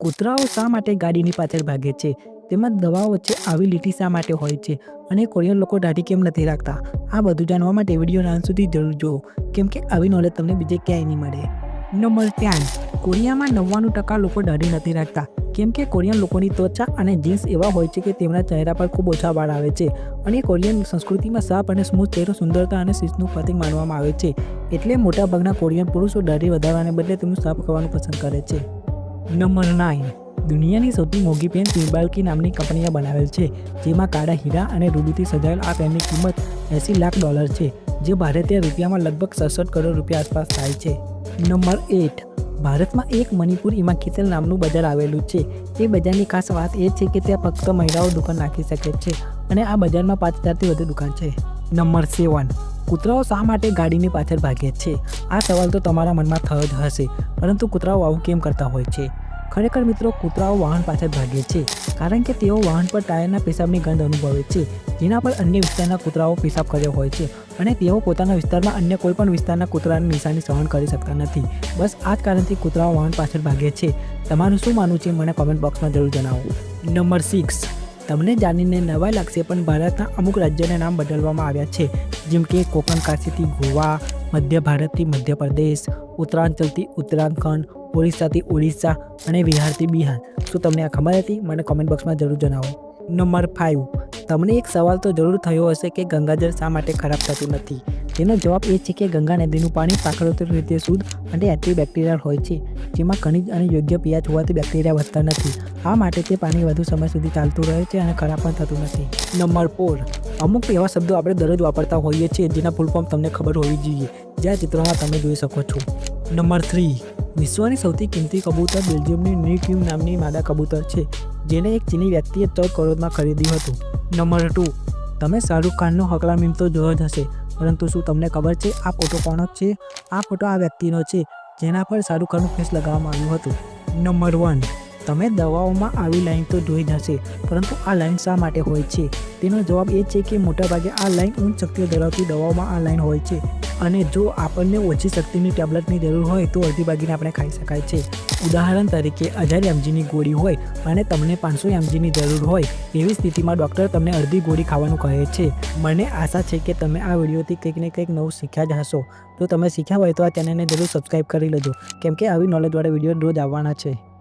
કૂતરાઓ શા માટે ગાડીની પાછળ ભાગે છે? તેમાં દવાઓ વચ્ચે આવી લીટી શા માટે હોય છે? અને કોરિયન લોકો દાઢી કેમ નથી રાખતા? આ બધું જાણવા માટે વીડિયો અંત સુધી જરૂર જુઓ, કેમ કે આવી નોલેજ તમને બીજે ક્યાંય નહીં મળે. નંબર ટેન કોરિયામાં નવ્વાણું ટકા લોકો દાઢી નથી રાખતા, કેમ કે કોરિયન લોકોની ત્વચા અને જીન્સ એવા હોય છે કે તેમના ચહેરા પર ખૂબ ઓછા વાળ આવે છે. અને કોરિયન સંસ્કૃતિમાં સાફ અને સ્મૂથ ચહેરો સુંદરતા અને શિસ્તનું પ્રતિક માનવામાં આવે છે. એટલે મોટાભાગના કોરિયન પુરુષો દાઢી વધારવાને બદલે તેમનું સાફ કરવાનું પસંદ કરે છે. Number nine. દુનિયાની સૌથી મોંઘી પેન સિમ્બાલ્કી નામની કંપનીએ બનાવેલ છે, જેમાં કાળા હીરા અને રૂબીથી સજાયેલ આ પેનની કિંમત એંસી લાખ ડોલર છે, જે ભારતીય રૂપિયામાં લગભગ સડસઠ કરોડ રૂપિયા આસપાસ થાય છે. Number eight. ભારતમાં એક મણિપુર ઇમાખિતલ નામનું બજાર આવેલું છે. તે બજારની ખાસ વાત એ છે કે ત્યાં ફક્ત મહિલાઓ દુકાન નાખી શકે છે અને આ બજારમાં પાંચ હજારથી વધુ દુકાન છે. Number seven. કૂતરાઓ શા માટે ગાડીની પાછળ ભાગે છે? આ સવાલ તો તમારા મનમાં થયો જ હશે, પરંતુ કૂતરાઓ આવું કેમ કરતા હોય છે? ખરેખર મિત્રો કૂતરાઓ વાહન પાછળ ભાગે છે, કારણ કે તેઓ વાહન પર ટાયરના પેશાબની ગંધ અનુભવે છે, જેના પર અન્ય વિસ્તારના કૂતરાઓ પેશાબ કર્યો હોય છે અને તેઓ પોતાના વિસ્તારમાં અન્ય કોઈપણ વિસ્તારના કૂતરાની નિશાની સહન કરી શકતા નથી. બસ આ જ કારણથી કૂતરાઓ વાહન પાછળ ભાગે છે. તમારું શું માનવું છે મને કોમેન્ટ બોક્સમાં જરૂર જણાવો. નંબર સિક્સ તમને જાણીને નવાઈ લાગશે પણ ભારતના અમુક રાજ્યોના નામ બદલવામાં આવ્યા છે, જેમ કે કોકણ કાશીથી ગોવા, મધ્ય ભારતથી મધ્યપ્રદેશ, ઉત્તરાંચલથી ઉત્તરાખંડ ઓરિસ્સાથી ઓડિશા અને બિહારથી બિહાર. શું તમને આ ખબર હતી? મને કોમેન્ટ બોક્સમાં જરૂર જણાવો. નંબર ફાઇવ તમને એક સવાલ તો જરૂર થયો હશે કે ગંગાજળ શા માટે ખરાબ થતું નથી? તેનો જવાબ એ છે કે ગંગા નદીનું પાણી પ્રાકૃતિક રીતે શુદ્ધ અને એન્ટીબેક્ટેરિયલ હોય છે, જેમાં ખનિજ અને યોગ્ય પિયાચ હોવાથી બેક્ટેરિયા વધતા નથી. આ માટે તે પાણી વધુ સમય સુધી ચાલતું રહે છે અને ખરાબ પણ થતું નથી. નંબર ફોર અમુક એવા શબ્દો આપણે દરરોજ વાપરતા હોઈએ છીએ જેના ફૂલ ફોર્મ તમને ખબર હોવી જોઈએ. જ્યાં ચિત્રોમાં તમે જોઈ શકો છો. Number three. વિશ્વની સૌથી કિંમતી કબૂતર બેલ્જિયમની ન્યૂક્યુમ નામની માદા કબૂતર છે, જેને એક ચીની વ્યક્તિએ ત્રણ કરોડમાં ખરીદ્યું હતું. Number two. તમે શાહરૂખ ખાનનો હકલા મીમ તો જોયો જ હશે, પરંતુ શું તમને ખબર છે આ ફોટો કોનો છે? આ ફોટો આ વ્યક્તિનો છે, જેના પર શાહરૂખ ખાનનું ફેસ લગાવવામાં આવ્યું હતું. Number one. તમે દવાઓમાં આવી લાઈન તો જોઈ જ હશે, પરંતુ આ લાઈન શા માટે હોય છે? તેનો જવાબ એ છે કે મોટાભાગે આ લાઈન ઉચ્ચ શક્તિઓ ધરાવતી દવાઓમાં આ લાઈન હોય છે. અને જો આપણને ઓછી શક્તિની ટેબ્લેટની જરૂર હોય તો અડધી ભાગીને આપણે ખાઈ શકાય છે. ઉદાહરણ તરીકે હજાર એમજીની ગોળી હોય અને તમને પાંચસો એમજીની જરૂર હોય એવી સ્થિતિમાં ડૉક્ટર તમને અડધી ગોળી ખાવાનું કહે છે. મને આશા છે કે તમે આ વિડીયોથી કંઈક ને કંઈક નવું શીખ્યા જ હશો. જો તમે શીખ્યા હોય તો આ ચેનલને જરૂર સબસ્ક્રાઈબ કરી લેજો. કેમ કે આવી નોલેજવાળા વીડિયો રોજ આવવાના છે.